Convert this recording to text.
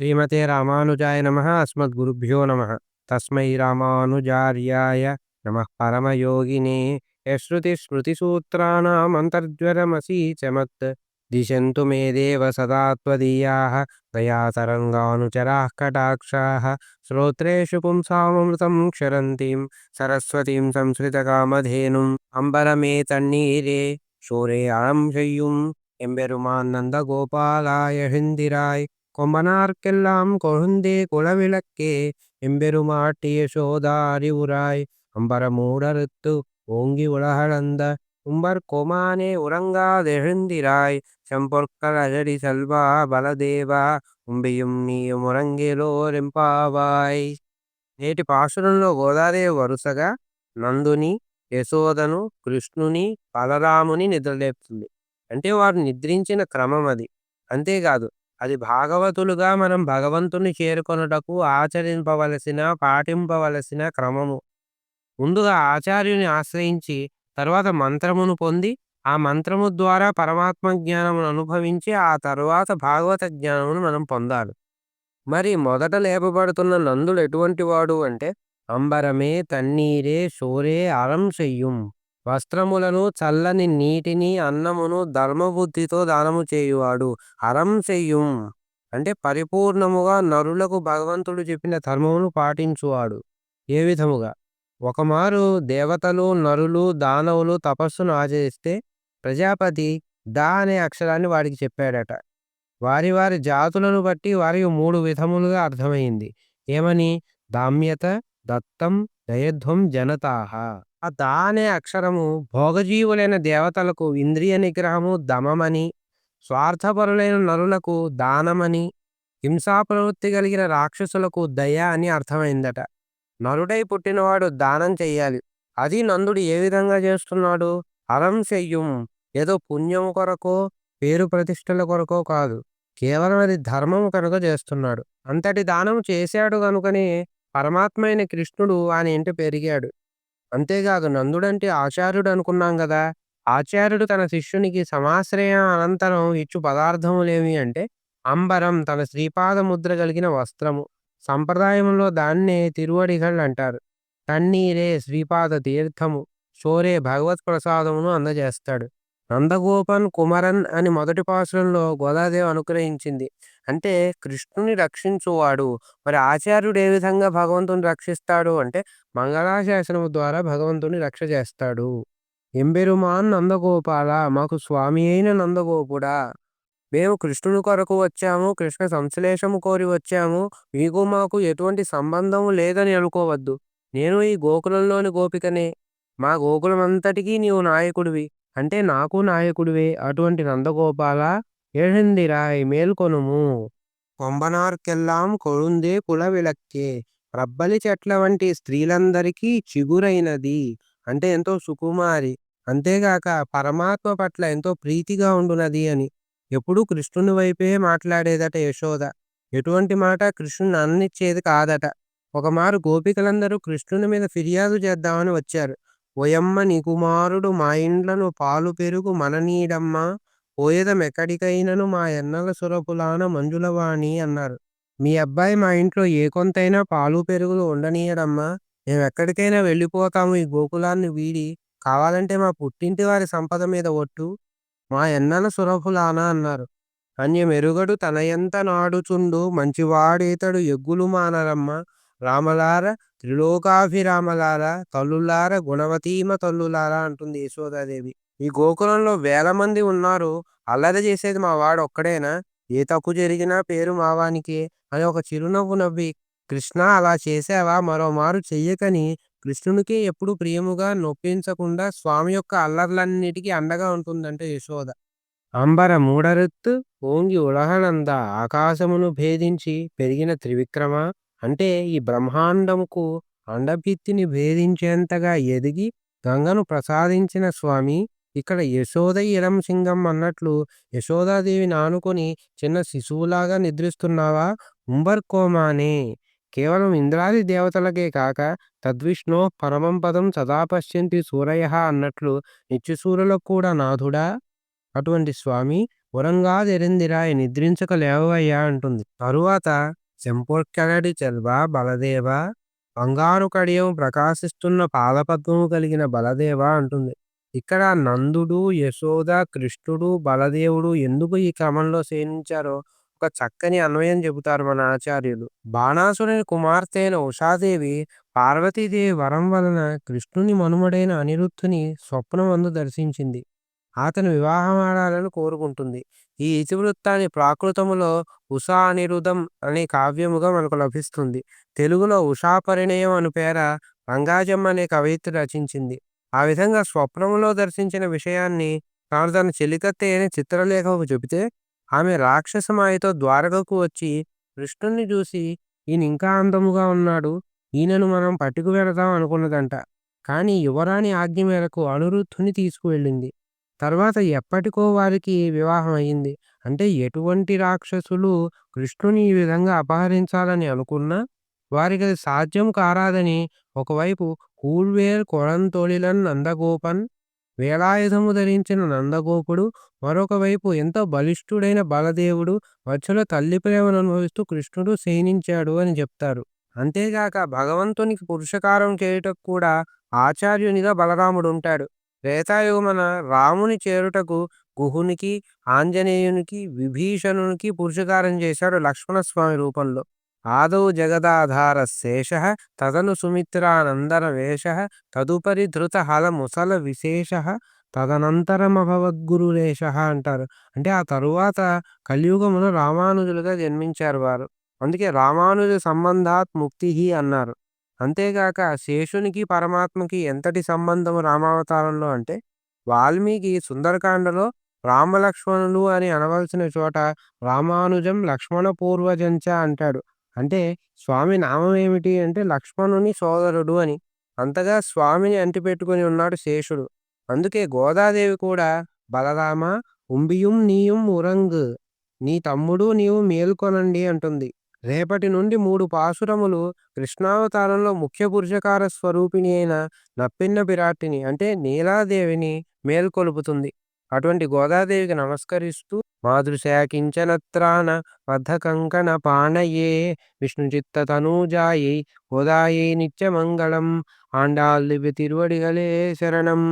శ్రీమతే రామానుజాయ నమ. అస్మద్గురుభ్యో నమ. తస్మై రామానుజార్యాయ నమ. పరమయోగినే యశ్రుతిస్మృతిసూత్రాణమন্তర్జ్వరమసీ చమత్ దిశంతు మే దేవ సదా త్వదీయా దయాతరంగానుచరా కటాక్షా. శ్రోత్రేషు పుంసామృతం క్షరంతీం సరస్వతీం సంస్కృతకామధేనుం అంబరమే తన్నీరే. శూరే అరం చెయ్యుం ఎంబెరుమాన్ నందగోపాలాయ హిందిరాయ్. கொம்பனார்க்கெல்லாம் கொழுந்தே குலவிளக்கே எம்பெருமாட்டிய சோதாரி உராய் அம்பரமூடறுத்து ஓங்கி உலகளந்த உம்பர் கொமானே உறங்காதெழுந்திராய் செம்பொற்கள் அழடி செல்வா பலதேவா உம்பியும் நீயும் உறங்கிலோரெம்பாவாய் నేటి పాసురంలో గోదాదేవి వరుసగా నందుని యశోదను కృష్ణుని బలరాముని నిద్రలేపుతుంది అంటే వారు నిద్రించిన క్రమం అది అంతేకాదు అది భాగవతులుగా మనం భగవంతుని చేరుకొనుటకు ఆచరింపవలసిన పాటింపవలసిన క్రమము. ముందుగా ఆచార్యుని ఆశ్రయించి తర్వాత మంత్రమును పొంది ఆ మంత్రము ద్వారా పరమాత్మ జ్ఞానమును అనుభవించి ఆ తర్వాత భాగవత జ్ఞానమును మనం పొందాలి. మరి మొదట లేపబడుతున్న నందులు ఎటువంటి వాడు అంటే అంబరమే తన్నీరే సోరే అరం చెయ్యం. వస్త్రములను చల్లని నీటిని అన్నమును ధర్మబుద్ధితో దానము చేయువాడు అరం చెయ్యుం అంటే పరిపూర్ణముగా నరులకు భగవంతుడు చెప్పిన ధర్మమును పాటించువాడు ఏ విధముగా? ఒకమారు దేవతలు నరులు దానవులు తపస్సును ఆచరిస్తే ప్రజాపతి దా అనే అక్షరాన్ని వాడికి చెప్పాడట. వారి వారి జాతులను బట్టి వారికి మూడు విధములుగా అర్థమైంది. ఏమని? దామ్యత దత్తం దయధ్వం జనతాహ. ఆ దా అనే అక్షరము భోగజీవులైన దేవతలకు ఇంద్రియ నిగ్రహము దమమని స్వార్థపరులైన నరులకు దానమని హింసా ప్రవృత్తి కలిగిన రాక్షసులకు దయ అని అర్థమైందట. నరుడై పుట్టినవాడు దానం చెయ్యాలి. అది నందుడు ఏ విధంగా చేస్తున్నాడు? అరం చెయ్యం. ఏదో పుణ్యం కొరకో పేరు ప్రతిష్టల కొరకో కాదు. కేవలం అది ధర్మము కనుక చేస్తున్నాడు. అంతటి దానం చేశాడు కనుకనే పరమాత్మైన కృష్ణుడు ఆయన ఇంటి పెరిగాడు. అంతేకాదు నందుడంటే ఆచార్యుడు అనుకున్నాం కదా ఆచార్యుడు తన శిష్యునికి సమాశ్రయం అనంతరం ఇచ్చు పదార్థములేమి అంటే అంబరం తన శ్రీపాద ముద్ర కలిగిన వస్త్రము. సంప్రదాయంలో దాన్నే తిరువడిగళ్ళు అంటారు. తన్నీరే శ్రీపాద తీర్థము. షోరే భగవత్ ప్రసాదమును అందజేస్తాడు. నందగోపన్ కుమరన్ అని మొదటి పాసురంలో గోదాదేవి అనుగ్రహించింది. అంటే కృష్ణుని రక్షించువాడు. మరి ఆచార్యుడు ఏ విధంగా భగవంతుని రక్షిస్తాడు? అంటే మంగళాశాసనము ద్వారా భగవంతుని రక్ష చేస్తాడు. ఎంబెరుమాన్ నందగోపాల మాకు స్వామి అయిన నందగోపుడా. మేము కృష్ణుని కొరకు వచ్చాము కృష్ణ సంశ్లేషము కోరి వచ్చాము. మీకు మాకు ఎటువంటి సంబంధము లేదని అనుకోవద్దు. నేను ఈ గోకులంలోని గోపికనే. మా గోకులం అంతటికీ నీవు నాయకుడివి. అంటే నాకు నాయకుడివే అటువంటి నందగోపాల ఏడిందిరాయ్ మేల్కొనుము. కొంబనార్కెల్లాం కొడుందే కులవిలక్కే రబ్బలి చెట్ల వంటి స్త్రీలందరికీ చిగురైనది. అంటే ఎంతో సుకుమారి. అంతేగాక పరమాత్మ పట్ల ఎంతో ప్రీతిగా ఉండునది అని. ఎప్పుడూ కృష్ణుని వైపే మాట్లాడేదట యశోద. ఎటువంటి మాట కృష్ణుని అన్నిచ్చేది కాదట. ఒకమారు గోపికలందరూ కృష్ణుని మీద ఫిర్యాదు చేద్దామని వచ్చారు. ఓయమ్మ నీ కుమారుడు మా ఇండ్లను పాలు పెరుగు మననీడమ్మ పోయేదమెక్కడికైనను మా ఎన్నల సురపులాన మంజులవాణి అన్నారు. మీ అబ్బాయి మా ఇంట్లో ఏ కొంతైనా పాలు పెరుగులు ఉండనీయడమ్మా మేము ఎక్కడికైనా వెళ్ళిపోతాము ఈ గోకులాన్ని వీడి కావాలంటే మా పుట్టింటి వారి సంపద మీద ఒట్టు మా ఎన్నల సురఫులానా అన్నారు. అన్యమెరుగడు తనయంత నాడుచుండు మంచివాడేతడు ఎగ్గులు మానరమ్మ రామలార త్రిలోకాభిరామలార తల్లులార గుణవతీమ తల్లులారా అంటుంది యశోదాదేవి. ఈ గోకులంలో వేల మంది ఉన్నారు అల్లరి చేసేది మా వాడు ఒక్కడేనా? ఏ తప్పు జరిగినా పేరు మావానికి అని ఒక చిరునవ్వు నవ్వి కృష్ణ అలా చేసావా? మరోమారు చెయ్యకని కృష్ణునికి ఎప్పుడు ప్రియముగా నొప్పించకుండా స్వామి యొక్క అల్లర్లన్నిటికీ అండగా ఉంటుందంటే యశోద. అంబర మూడరెత్తు ఓంగి ఉలహనంద ఆకాశమును భేదించి పెరిగిన త్రివిక్రమ అంటే ఈ బ్రహ్మాండముకు అండభిత్తిని భేదించేంతగా ఎదిగి గంగను ప్రసాదించిన స్వామి ఇక్కడ యశోద ఇరం సింగం అన్నట్లు యశోదాదేవిని ఆనుకొని చిన్న శిశువులాగా నిద్రిస్తున్నావా? ఉంబర్కోమానే. కేవలం ఇంద్రాది దేవతలకే కాక తద్విష్ణో పరమం పదం సదా పశ్యంతి సూరయ అన్నట్లు నిత్యసూరులకు కూడా నాథుడా? అటువంటి స్వామి ఉరంగాదెరిందిరాయ్ నిద్రించక లేవయ్యా అంటుంది. తరువాత చెంపొక్కగడిచెల్వ బలదేవ బంగారు కడియం ప్రకాశిస్తున్న పాదపద్మము కలిగిన బలదేవ అంటుంది. ఇక్కడ నందుడు యశోద కృష్ణుడు బలదేవుడు ఎందుకు ఈ క్రమంలో శయనించారో ఒక చక్కని అన్వయం చెబుతారు మన ఆచార్యులు. బాణాసురుని కుమార్తె అయిన ఉషాదేవి పార్వతీదేవి వరం వలన కృష్ణుని మనుమడైన అనిరుద్ధుని స్వప్నమందు దర్శించింది. అతను వివాహమాడాలని కోరుకుంటుంది. ఈ ఇతివృత్తాన్ని ప్రాకృతములో ఉషా అనిరుధం అనే కావ్యముగా మనకు లభిస్తుంది. తెలుగులో ఉషా పరిణయం అను పేర రంగాజమ్మ అనే కవయిత్రి రచించింది. ఆ విధంగా స్వప్నములో దర్శించిన విషయాన్ని తాను తన చెలికత్తె అనే చిత్రలేఖకు చెబితే ఆమె రాక్షసమాయతో ద్వారకకు వచ్చి కృష్ణుణ్ణి చూసి ఈయన ఇంకా అందముగా ఉన్నాడు ఈయనను మనం పట్టుకు వెళదాం అనుకున్నదంట. కానీ యువరాణి ఆజ్ఞ మేరకు అనిరుద్ధుని తీసుకువెళ్ళింది. తర్వాత ఎప్పటికో వారికి వివాహం అయింది. అంటే ఎటువంటి రాక్షసులు కృష్ణుని ఈ విధంగా అపహరించాలని అనుకున్నా వారికి అది సాధ్యం కారాదని ఒకవైపు కూర్వేర్ కొరంతొలిలన్ నందగోపన్ వేలాయుధము ధరించిన నందగోపుడు మరొక వైపు ఎంతో బలిష్ఠుడైన బలదేవుడు మధ్యలో తల్లి ప్రేమను అనుభవిస్తూ కృష్ణుడు శయనించాడు అని చెప్తారు. అంతేగాక భగవంతునికి పురుషకారం చేయుటకు కూడా ఆచార్యునిగా బలరాముడు ఉంటాడు. త్రేతాయుగమన రాముని చేరుటకు గుహునికి ఆంజనేయునికి విభీషణునికి పురుషకారం చేశాడు లక్ష్మణస్వామి రూపంలో. ఆదౌ జగదాధార శేష తదను సుమిత్రానందన వేష తదుపరి ధృత హల ముసల విశేష తదనంతరమభవద్గురులేశ అంటారు. అంటే ఆ తరువాత కలియుగమున రామానుజులుగా జన్మించారు వారు. అందుకే రామానుజ సంబంధాత్ ముక్తి అన్నారు. అంతేగాక శేషునికి పరమాత్మకి ఎంతటి సంబంధం రామావతారంలో అంటే వాల్మీకి సుందరకాండలో రామలక్ష్మణులు అని అనవలసిన చోట రామానుజం లక్ష్మణ పూర్వజంచ అంటాడు. అంటే స్వామి నామం ఏమిటి అంటే లక్ష్మణుని సోదరుడు అని. అంతగా స్వామిని అంటిపెట్టుకుని ఉన్నాడు శేషుడు. అందుకే గోదాదేవి కూడా బలరామ ఉంబియుం నీయుం ఉరంగ్ నీ తమ్ముడు నీవు మేల్కొనండి అంటుంది. రేపటి నుండి మూడు పాసురములు కృష్ణావతారంలో ముఖ్య పురుషకార స్వరూపిణి అయిన నప్పిన్న పిరాటిని అంటే నీలాదేవిని మేల్కొలుపుతుంది. అటువంటి గోదాదేవికి నమస్కరిస్తూ మాదృశాకించనత్రాన బద్ధ కంకణ పాణయే విష్ణు చిత్త తనూజాయై గోదాయై నిత్యమంగళం ఆండాల్ తిరువడిగలే శరణం.